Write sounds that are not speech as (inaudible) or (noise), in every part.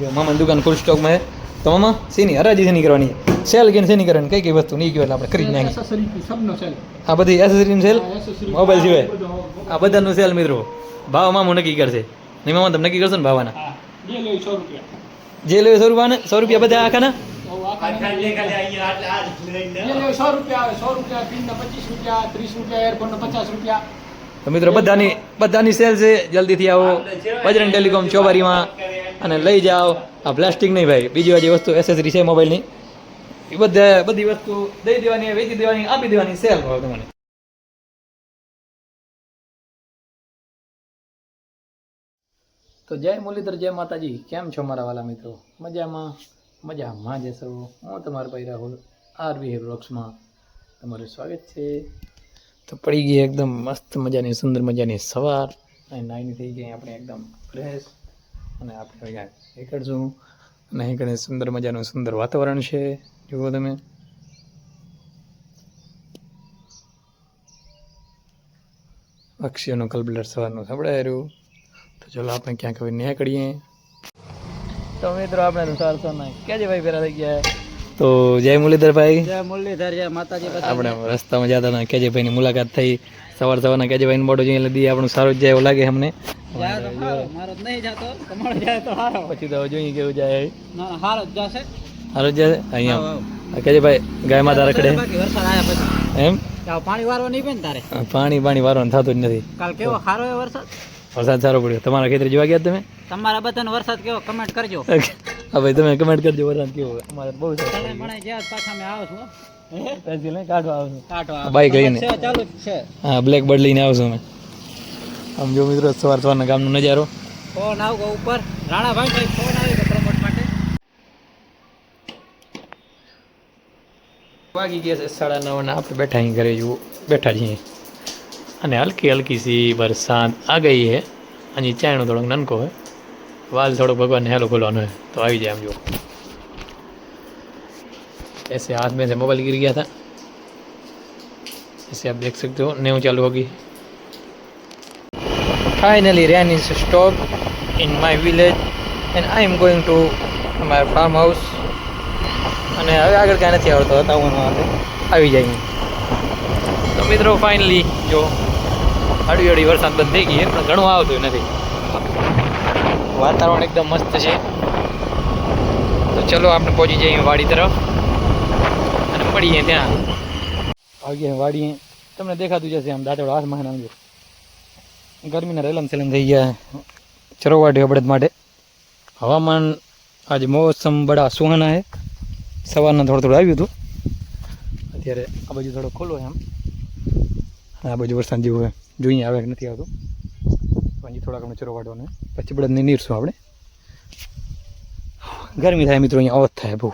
જો મામાની દુકાન ફૂલ સ્ટોકમાં છે. તો મામા શેની હરાજી શેની કરવાની? સેલ કેની શેની કરવાની? કઈ કઈ વસ્તુ નહીં કહેવાય એટલે આપણે ખરીદ નાખી આ બધી એસેસરી સેલ મોબાઈલ સિવાય? આ બધાનું સેલ મિત્રો. ભાવ મામો નક્કી કરશે. નહીં મામા તમે નક્કી કરશો ને ભાવના? હા બે સો રૂપિયા. જે લેવે સો રૂપિયા સો રૂપિયા બધા આખાના? તો મિત્રો બધાની બધાની સેલ છે. જલ્દીથી આવો. બજરંગ ટેલિકોમ ચોબારીમાં. અને લઈ જાઓ. આ પ્લાસ્ટિક નહીં ભાઈ. બીજી બધી વસ્તુ એસેસરી છે મોબાઈલની એ બધા બધી વસ્તુ દઈ દેવાની, વેચી દેવાની, આપી દેવાની સેલ ભાવ તમને તો જય મુરલીધર, જય માતાજી. કેમ છો મારા વાલા મિત્રો? મજામાં? મજામાં જશો હું તમારો ભાઈ રાહુલ આરવી હેર બ્લોક્સમાં તમારું સ્વાગત છે. તો પડી ગઈ એકદમ મસ્ત મજાની, સુંદર મજાની સવાર. અને નાઈની થઈ ગઈ, આપણે એકદમ ફ્રેશ અને આપણે અહીંયા નીકળશું. અને અહીં કણે સુંદર મજાનું સુંદર વાતાવરણ છે. જુઓ તમે. પક્ષીઓનું કલબલર સવારનું સંભળાય રહ્યું. તો ચલો આપણે ક્યાંક હવે નીકળીએ. તો મિત્રો આપણે સવાર સવારના ક્યાં જે ભાઈ ભેરા થઈ ગયા? તો જય મુરલીધરભાઈ. જય મુરલીધર જય માતાજી આપણે રસ્તામાં જતા હતા કેજેભાઈની મુલાકાત થઈ. સવાર સવારના કેજેભાઈનું મોઢું જોઈને દી આપણું સારું જ જાય એવું લાગે અમને. પછી તો જોઈએ કેવું જાય સારું જ જશે. અહીંયા. કેજે ભાઈ ગાય માતા રખડે એમ? પાણી વારવા નહીં પણ તારે? પાણી પાણી વારવાનું થતું જ નથી. કાલ કેવો સારો વરસાદ? વરસાદ સારો પડ્યો. તમારા ખેતરે જોવા ગયા તમે? તમારા બધાને વરસાદ કેવો? કમેન્ટ કરજો. (laughs) હા ભાઈ તમે કમેન્ટ કરજો વરસાદ કેવો અમારે બહુ સારો પાછા મેં આવું છું. પેન્સિલ લઈને કાઢવા આવશું. કાઢવા બાઈક લઈને. ચાલુ છે. હા બ્લેક બર્ડ લઈને આવશું અમે. આમ જો મિત્રો સવાર સવારના ગામનો નજારો. ફોન આવ ઉપર. રાણાભાઈ ફોન આવી પ્રમોટ માટે. વાગી ગયા છે સાડા નવના આપણે બેઠા અહીં ઘરે જુઓ. બેઠા છીએ. અને હલકી હલકી સી વરસાદ આ ગઈ છે. અને ચાયણો થોડોક નનકો હોય. વાલ થોડોક ભગવાનને હેલો ખોલવાનો હોય. તો આવી જાય આમ જુઓ. ऐसे हाथ में से मोबाइल गिर गया था ऐसे आप देख सकते हो न्यू चालू होगी finally rain is stop in my village and I am going to my farm house અને હવે આગળ ક્યાં નથી આવતો હતા હું આવી જાય તો મિત્રો ફાઇનલી જો અડી અડી વરસાદ બંધ થઈ ગઈ છે, પણ ઘણું આવતું નથી વાતાવરણ એકદમ મસ્ત છે તો ચલો આપણે પહોંચી જઈએ વાડી તરફ મળીએ ત્યાં. ગયા વાડીએ. તમને દેખાતું જશે આમ દાંતેડો હાથમાં નામજો ગરમીના રેલમ સેલમ થઈ ગયા. ચરોવાટી અબડત માટે. હવામાન આજે મોસમ બડા સુહાના છે. સવારના થોડું થોડું આવ્યું હતું. અત્યારે આ બાજુ થોડો ખોલો છે આમ. આ બાજુ વરસાદ જેવું હોય જોઈએ આવે કે નથી આવતું. પછી થોડાક અમે ચરો વાટવાનો પછી બળદને નીરશું આપણે. ગરમી થાય મિત્રો, અહીંયા અવધ થાય બહુ.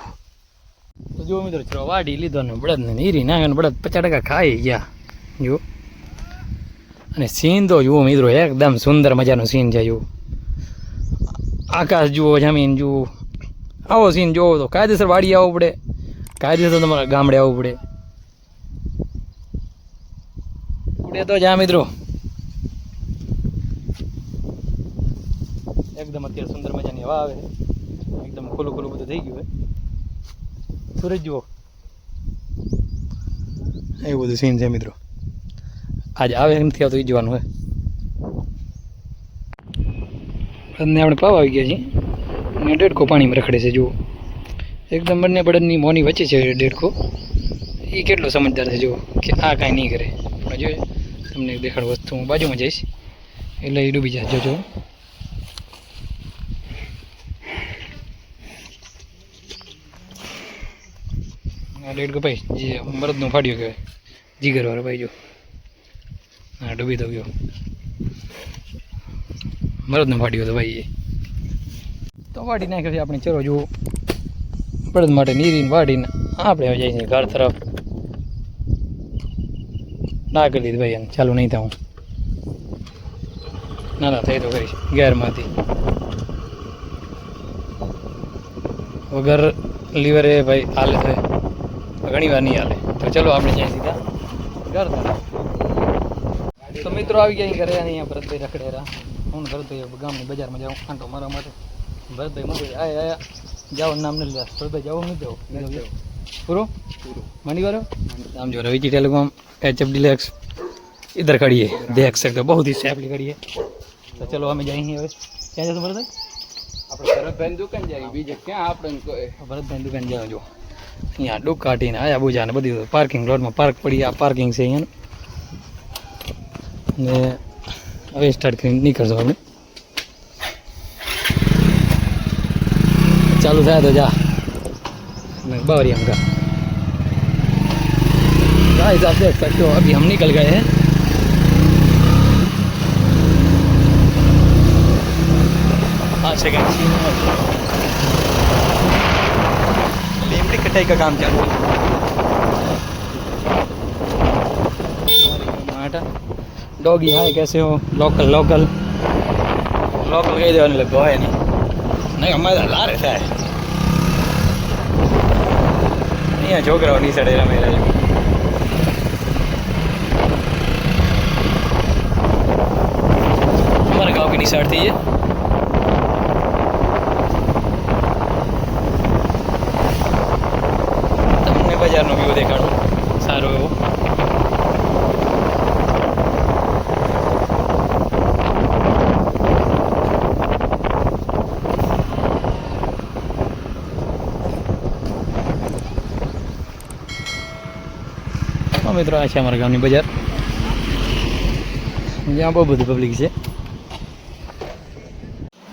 જો મિત્રો ચરો વાડી લીધો ને બળદને હીરી નાખ્યો બળદ પચાસ ટકા ખાઈ ગયા. જો. અને સીન તો જુઓ મિત્રો, એકદમ સુંદર મજાનો સીન છે જુઓ. આકાશ જુઓ, જમીન જુઓ. આવો સીન જોવો તો કાયદેસર વાડી આવવું પડે. કાયદેસર તમારા ગામડે આવવું પડે. ઉડે તો જા મિત્રો. એકદમ અત્યારે સુંદર મજાની હવા આવે. એકદમ ખુલ્લું ખુલ્લું બધું થઈ ગયું હોય. સૂરજ જુઓ. એવું બધું સીન છે મિત્રો. આજે આવે નથી આવતું એ જોવાનું હોય અને આપણે પાવ આવી ગયા છીએ. અને ડેડકો પાણીમાં રખડે છે જુઓ. એકદમ બંને બળદની મોની વચ્ચે છે ડેડકો. એ કેટલો સમજદાર છે જુઓ કે આ કાંઈ નહીં કરે. પણ જો તમને દેખાડ વસ્તુ હું બાજુમાં જઈશ. એટલે એ ડૂબી જાય જોજો. આ ડેડકો ભાઈ જે, મરદનો ફાડ્યો કહેવાય. જીગર વાળો ભાઈ જો. હા ડૂબી તો ગયો. મરદનો ફાડ્યો હતો ભાઈ એ તો વાડી નાખ્યો છે આપણે ચલો જુઓ. બળદ માટે નીરીને વાડીને આપણે હવે જઈએ ઘર તરફ. ના કરી દીધી ભાઈ એને. ચાલુ નહીં થવું ના ના, થઈ તો કરીશ ગેરમાંથી વગર લીવરે ભાઈ હાલે છે. ઘણી વાર નહીં હાલે તો ચલો આપણે જઈએ સીધા ઘર તરફ તો મિત્રો આવી ગયા અહીં ઘરે અને અહીંયા ભરતભાઈ રખડેરા હું ભરતભાઈ ગામની બજારમાં જાઉં આંટો મારવા માટે ભરતભાઈ મૂકી આય આયા જાઓ નામ નથી લેવા ભરતભાઈ જાઓ નથી જાઓ પૂરો मंडी वालों हम जो Ravi ji telecom H F deluxe इधर खड़ी है देख सकते हो बहुत ही सेफली खड़ी है तो चलो हमें जाएंगे હવે ક્યાં જશો ભરતભાઈ આપણે ભરતભાઈની દુકાન જાય બીજે ક્યાં આપણે કોઈ ભરતભાઈ દુકાન જાવ જો અહીંયા ડૂક કાઢીને આયા બુજા ને બધી પાર્કિંગ પ્લોટમાં પાર્ક પડી આ પાર્કિંગ છે અહીંયા ને હવે સ્ટાર્ટ કરીને નીકળશું આપણે ચાલુ થાય તો જા बावरिया का गाइस आप देख सकते हो अभी हम निकल गए हैं हाँ सेकंड पे कटाई का काम चल है। डॉगी, हाय, कैसे हो? लोकल लोकल लोकल कहीं देने लग गया नहीं। नहीं, हमारे ला रहता है नहीं है जोक रहा नहीं सड़ेगा मेरा हमारे गाँव की नहीं सड़ती है વ્યૂ દેખાડો. સારો એવો. મિત્રો, આ છે અમારા ગામની બજાર. જ્યાં બહુ બધી પબ્લિક છે.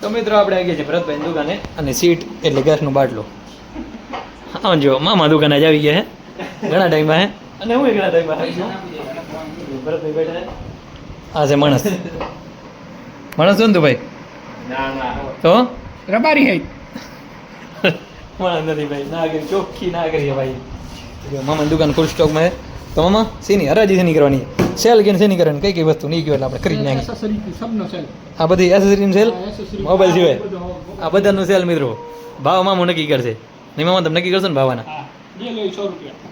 તો મિત્રો, આપણે આવી ગયા છે ભરતભાઈ દુકાને અને સીટ એટલે ગેસનો બાટલો. હા, જો, મામા દુકાને જ આવી ગયા છે ઘણા ટાઈમમાં હે? અને હું ઘણા ટાઈમમાં આવી છું. ભરતભાઈ બેઠા છે. આ છે માણસ. માણસ છો ને તું ભાઈ? ના ના. તો? રબારી હે. માણસ નથી ભાઈ. ના કરી ચોખ્ખી ના કરીએ ભાઈ. મામાની દુકાન ફૂલ સ્ટોકમાં છે. તો મામા શેની હરાજી શેની કરવાની? સેલ કે શેની કરવાની? કઈ કઈ વસ્તુ નહીં ગયો એટલે આપણે કરી નાખી એસેસરી સબનો છે આ બધી એસેસરીની સેલ મોબાઈલ સિવાય. આ બધાનું સેલ મિત્રો. ભાવ મામો નક્કી કરશે. નહીં મામા તમે નક્કી કરશો ને ભાવાના? બે 100 રૂપિયા.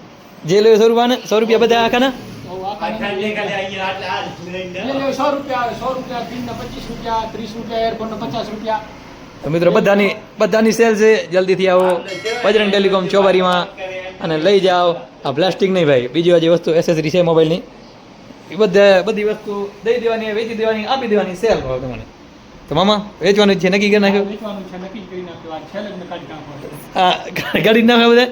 જે લે સો રૂપિયા સો રૂપિયા બધા આખાના? તો આ કાંઈ જે લે 100 રૂપિયા આવે 100 રૂપિયા પિનના 25 રૂપિયા 30 રૂપિયા એરફોનના 50 રૂપિયા. તો મિત્રો બધાની બધાની સેલ છે જલ્દીથી આવો. બજરંગ ટેલિકોમ ચોબારીમાં અને લઈ જાઓ. આ પ્લાસ્ટિક નહીં ભાઈ બીજી જે વસ્તુ એસેસરી છે મોબાઈલની એ બધા બધી વસ્તુ દઈ દેવાની વેચી દેવાની આપી દેવાની સેલ ભાવ તમને તો મામા વેચવાનું છે નક્કી કરી નાખ્યું? મેં કાઢી નાખો (laughs) બધા?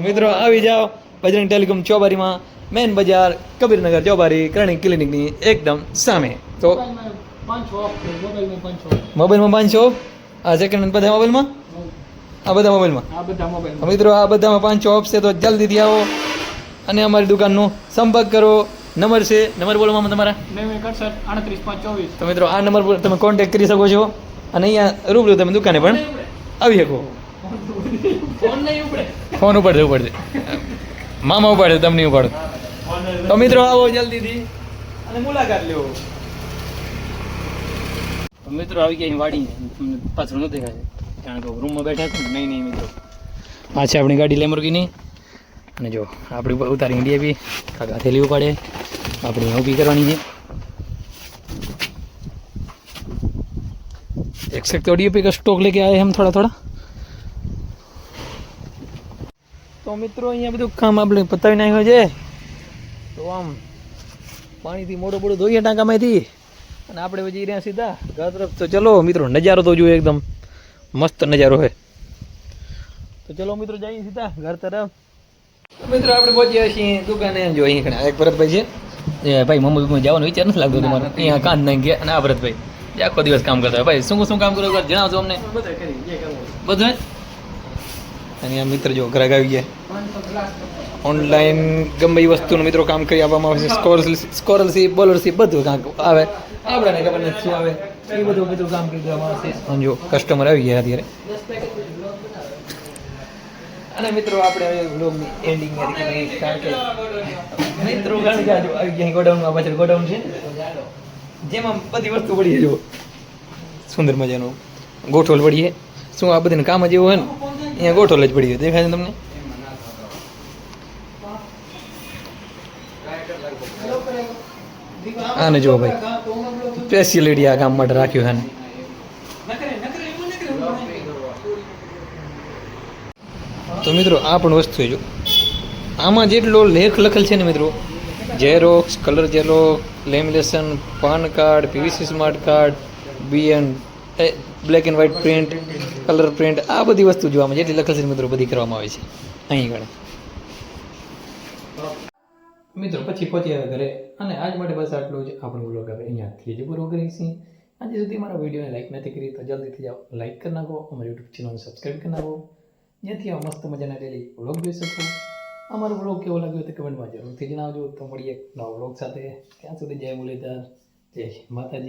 મિત્રો આવી જાઓ. બજરંગ ટેલિકોમ ચોબારીમાં મેન બજાર કબીરનગર ચોબારી કરણી ક્લિનિકની એકદમ સામે. તો મોબાઈલમાં પાંચસો off. આ સેકન્ડ હેન્ડ બધા મોબાઈલમાં? આ બધા મોબાઈલમાં? મિત્રો આ બધામાં પાંચ ઓફ છે તો જલ્દીથી આવો અને અમારી દુકાનનો સંપર્ક કરો. નંબર છે નંબર બોલો મામા તમારા? પાંચ તો મિત્રો આ નંબર પર તમે કોન્ટેક્ટ કરી શકો છો અને અહીંયા રૂબરૂ તમે દુકાને પણ આવી શકો. ફોન ઉપર ઉપડે. ફોન ઉપાડશે ઉપાડશે મામા ઉપાડશે તમને નહીં ઉપાડો તો મિત્રો આવો જલ્દીથી અને મુલાકાત લેવો તો મિત્રો આવી ગયા અહીં વાડી તમને પાછળ ન દેખાય કારણ કે રૂમમાં બેઠા છે ને નહીં નહીં મિત્રો આ છે આપણી ગાડી લેમોર્ગીની અને જો આપણી ઉપર ઉતારી ઇન્ડિયા બી કાકા થેલી ઉપાડે આપણી ઊભી કરવાની છે देख सकते हो डीएपी का स्टॉक लेके आए हम थोड़ा थोड़ा મિત્રો અહીંયા બધું કામ આપણે પતાવી નાખ્યો છે. તો આમ પાણીથી મોડું મોડું ધોઈએ ટાંકામાંથી. અને આપણે પછી રહ્યા સીધા ઘર તરફ. તો ચલો મિત્રો નજારો તો જોઈએ એકદમ મસ્ત નજારો છે. તો ચલો મિત્રો જઈએ સીધા ઘર તરફ. મિત્રો આપણે પહોંચ્યા છીએ દુકાને. જો અહીં કણે એક ભરતભાઈ છે. એ ભાઈ મમ્મી મમ્મી જવાનો વિચાર નથી લાગતો તમારે. અહીંયા કાન નાખી ગયા અને આ ભરતભાઈ આખો દિવસ કામ કરતા હોય. ભાઈ શું શું કામ કરો જણાવજો અમને. બધું અને આ મિત્ર જો ઘરે આવી ગયા. ઓનલાઈન ગમે એ વસ્તુનું મિત્રો કામ કરી આપવામાં આવે છે. સ્કોલરશીપ સ્કોલરશીપ બધું કામ આવે. આપણને ખબર નથી શું આવે. એ બધું બધું કામ કરી દેવામાં અને જો કસ્ટમર આવી ગયા અત્યારે. અને મિત્રો આપણે હવે વ્લોગની એન્ડિંગ કારણ કે મિત્રો કારણ આવી ગયા ગોડાઉનમાં પાછળ ગોડાઉન છે જેમાં બધી વસ્તુ પડી જો. સુંદર મજાનું ગોઠવલ પડી છે. શું આ બધાને કામ જ એવું હોય ને? અહીંયા ગોઠો જ પડી ગયો દેખાય તમને? આને જુઓ ભાઈ સ્પેશિયલિટી આ ગામ માટે રાખ્યું આને. તો મિત્રો, આ પણ વસ્તુ જો. આમાં જેટલો લેખ લખેલ છે ને મિત્રો xerox colour xerox lamination PAN card PVC smart card B BN black and white print colour print આ બધી વસ્તુ જોવામાં મળે છે. છે ને મિત્રો બધી કરવામાં આવે છે. અહીં ગણે મિત્રો, પછી પહોંચી આવ્યા ઘરે. અને આજ માટે બસ આટલું જ. આપણો બ્લોગ હવે અહીંયાથી જ પૂરો કરીશું આજે સુધી મારા વિડીયોને લાઈક નથી કરી તો જલ્દીથી જાઓ. લાઈક કરી નાખો. અમારી યુટ્યુબ ચેનલને સબસ્ક્રાઈબ કરી નાખો. જ્યાંથી આ મસ્ત મજાના ડેલી વ્લોગ જોઈ શકો અમારો વ્લોગ કેવો લાગ્યો તે કમેન્ટમાં જરૂરથી જણાવજો. તો મળીએ નવા વ્લોગ સાથે. ત્યાં સુધી જય મુરલીધર. જય માતાજી.